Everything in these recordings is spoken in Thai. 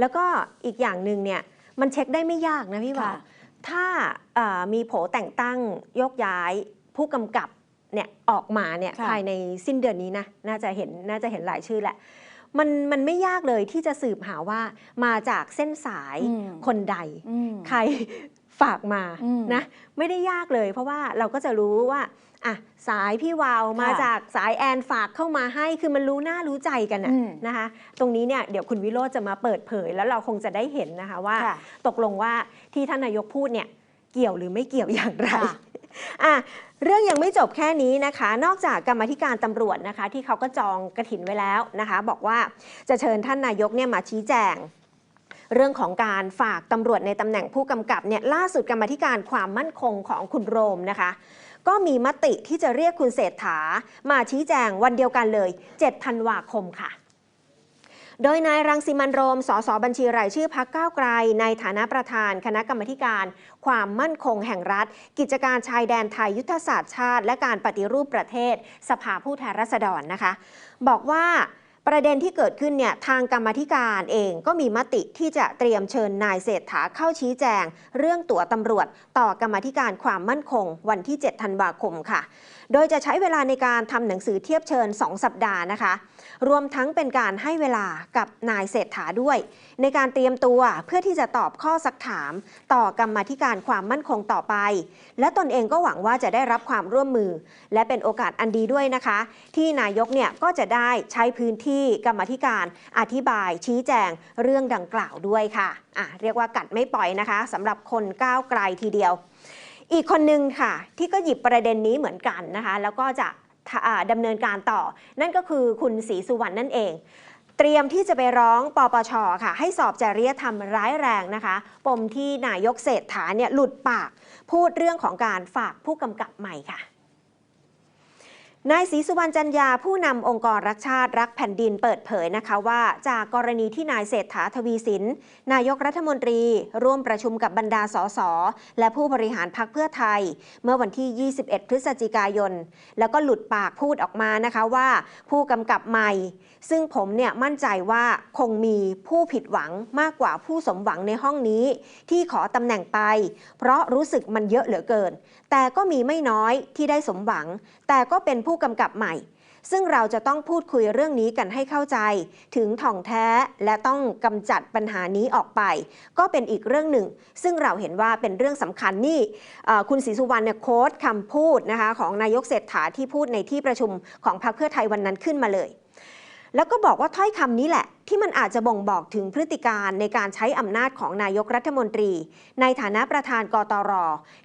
แล้วก็อีกอย่างหนึ่งเนี่ยมันเช็คได้ไม่ยากนะพี่บอกค่ะถ้าเอ่อมีโผแต่งตั้งยกย้ายผู้กำกับเนี่ยออกมาเนี่ยค่ะภายในสิ้นเดือนนี้นะน่าจะเห็นน่าจะเห็นหลายชื่อแหละมันมันไม่ยากเลยที่จะสืบหาว่ามาจากเส้นสายอืมคนใดอืมใคร ฝากมาอืมนะไม่ได้ยากเลย เพราะว่าเราก็จะรู้ว่าอะสายพี่วาวมาค่ะจากสายแอนฝากเข้ามาให้คือมันรู้หน้ารู้ใจกันนะอืมนะคะ ตรงนี้เนี่ยเดี๋ยวคุณวิโรจน์จะมาเปิดเผย แล้วเราคงจะได้เห็นนะคะว่าค่ะตกลงว่าที่ท่านนายกพูดเนี่ยเกี่ยวหรือไม่เกี่ยวอย่างไรค่ะอะเรื่องยังไม่จบแค่นี้นะคะ นอกจากกรรมาธิการตำรวจนะคะ ที่เขาก็จองกระถินไว้แล้วนะคะ บอกว่าจะเชิญท่านนายกเนี่ยมาชี้แจง เรื่องของการฝากตำรวจในตำแหน่งผู้กำกับเนี่ยล่าสุดกรรมธิการความมั่นคงของคุณโรมนะคะ ก็มีมติที่จะเรียกคุณเศรษฐา มาชี้แจงวันเดียวกันเลย7ธันวาคมค่ะโดยนายรังสิมันโรม สสบัญชีรายชื่อพักก้าวไกล ในฐานะประธานคณะกรรมการ ความมั่นคงแห่งรัฐ กิจการชายแดนไทยยุทธศาสตร์ชาติ และการปฏิรูปประเทศ สภาผู้แทนราษฎรนะคะ บอกว่า ประเด็นที่เกิดขึ้นเนี่ยทางกรรมธิการเองก็มีมติที่จะเตรียมเชิญนายเศรษฐาเข้าชี้แจง เรื่องตั๋วตำรวจ ต่อกรรมธิการความมั่นคง วันที่ 7 ธันวาคมค่ะ โดยจะใช้เวลาในการทำหนังสือเทียบเชิญ 2 สัปดาห์นะคะ รวมทั้งเป็นการให้เวลากับนายเศรษฐาด้วย ในการเตรียมตัวเพื่อที่จะตอบข้อสักถาม ต่อกรรมธิการความมั่นคงต่อไป และตนเองก็หวังว่าจะได้รับความร่วมมือ และเป็นโอกาสอันดีด้วยนะคะ ที่นายกเนี่ยก็จะได้ใช้พื้นที่กรรมธิการอธิบายชี้แจงเรื่องดังกล่าวด้วยค่ะอะ เรียกว่ากัดไม่ปล่อยนะคะสำหรับคนก้าวไกลทีเดียว อีกคนนึงค่ะ ที่ก็หยิบประเด็นนี้เหมือนกันนะคะ แล้วก็จะดำเนินการต่อ นั่นก็คือคุณศรีสุวรรณนั่นเองเตรียมที่จะไปร้องปปชค่ะ ให้สอบจริยธรรมร้ายแรงนะคะ ปมที่นายกเศรษฐาเนี่ยหลุดปาก พูดเรื่องของการฝากผู้กำกับใหม่ค่ะ นายศรีสุวรรณจันยาผู้นำองค์กรรักชาติรักแผ่นดินเปิดเผยนะคะว่า จากกรณีที่นายเศรษฐาทวีสิน นายกรัฐมนตรี ร่วมประชุมกับบรรดาสสและผู้บริหารพรรคเพื่อไทย เมื่อวันที่ 21 พฤศจิกายน แล้วก็หลุดปากพูดออกมานะคะว่า ผู้กำกับใหม่ ซึ่งผมเนี่ยมั่นใจว่าคงมีผู้ผิดหวังมากกว่าผู้สมหวังในห้องนี้ ที่ขอตำแหน่งไป เพราะรู้สึกมันเยอะเหลือเกิน แต่ก็มีไม่น้อยที่ได้สมหวัง แต่ก็เป็นผู้กำกับใหม่ ซึ่งเราจะต้องพูดคุยเรื่องนี้กันให้เข้าใจ ถึงถ่องแท้และต้องกำจัดปัญหานี้ออกไป ก็เป็นอีกเรื่องหนึ่ง ซึ่งเราเห็นว่าเป็นเรื่องสำคัญนี่คุณศรีสุวรรณเนี่ยโค้ดคำพูดนะคะของนายกเศรษฐาที่พูดในที่ประชุมของพรรคเพื่อไทยวันนั้นขึ้นมาเลย แล้วก็บอกว่าถ้อยคำนี้แหละ ที่มันอาจจะบ่งบอกถึงพฤติการในการใช้อำนาจของนายกรัฐมนตรี ในฐานะประธานกตร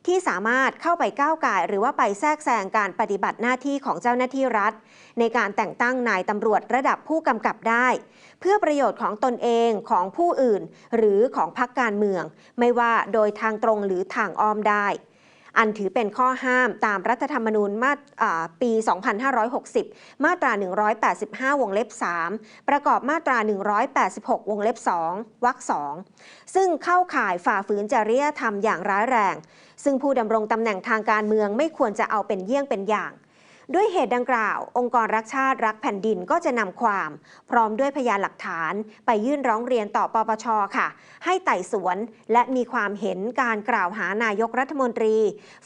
ที่สามารถเข้าไปก้าวไก่หรือว่าไปแทรกแซงการปฏิบัติหน้าที่ของเจ้าหน้าที่รัฐ ในการแต่งตั้งนายตำรวจระดับผู้กำกับได้ เพื่อประโยชน์ของตนเองของผู้อื่น หรือของพรรคการเมือง ไม่ว่าโดยทางตรงหรือทางอ้อมได้ อันถือเป็นข้อห้ามตามรัฐธรรมนูญมาปี 2560 มาตรา 185 วงเล็บ 3 ประกอบมาตรา 186 วงเล็บ 2 วรรค 2 ซึ่งเข้าข่ายฝ่าฝืนจริยธรรมอย่างร้ายแรง ซึ่งผู้ดำรงตำแหน่งทางการเมืองไม่ควรจะเอาเป็นเยี่ยงเป็นอย่าง ด้วยเหตุดังกล่าว องค์กรรักชาติรักแผ่นดินก็จะนำความ พร้อมด้วยพยานหลักฐาน ไปยื่นร้องเรียนต่อปปชค่ะ ให้ไต่สวนและมีความเห็นการกล่าวหานายกรัฐมนตรี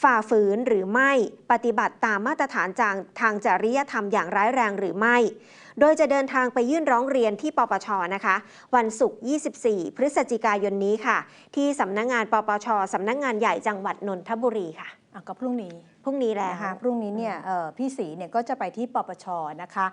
ฝ่าฝืนหรือไม่ปฏิบัติตามมาตรฐานจางทางจริยธรรมอย่างร้ายแรงหรือไม่ โดยจะเดินทางไปยื่นร้องเรียนที่ปปชนะคะ วันศุกร์ 24 พฤศจิกายนนี้ค่ะ ที่สำนักงงานปปชสำนักงงานใหญ่จังหวัดนนทบุรีค่ะ อะก็พรุ่งนี้พรุ่งนี้แล้ว นะคะพรุ่งนี้เนี่ยเอ่อพี่ศรีเนี่ยก็จะไปที่ปปชนะคะ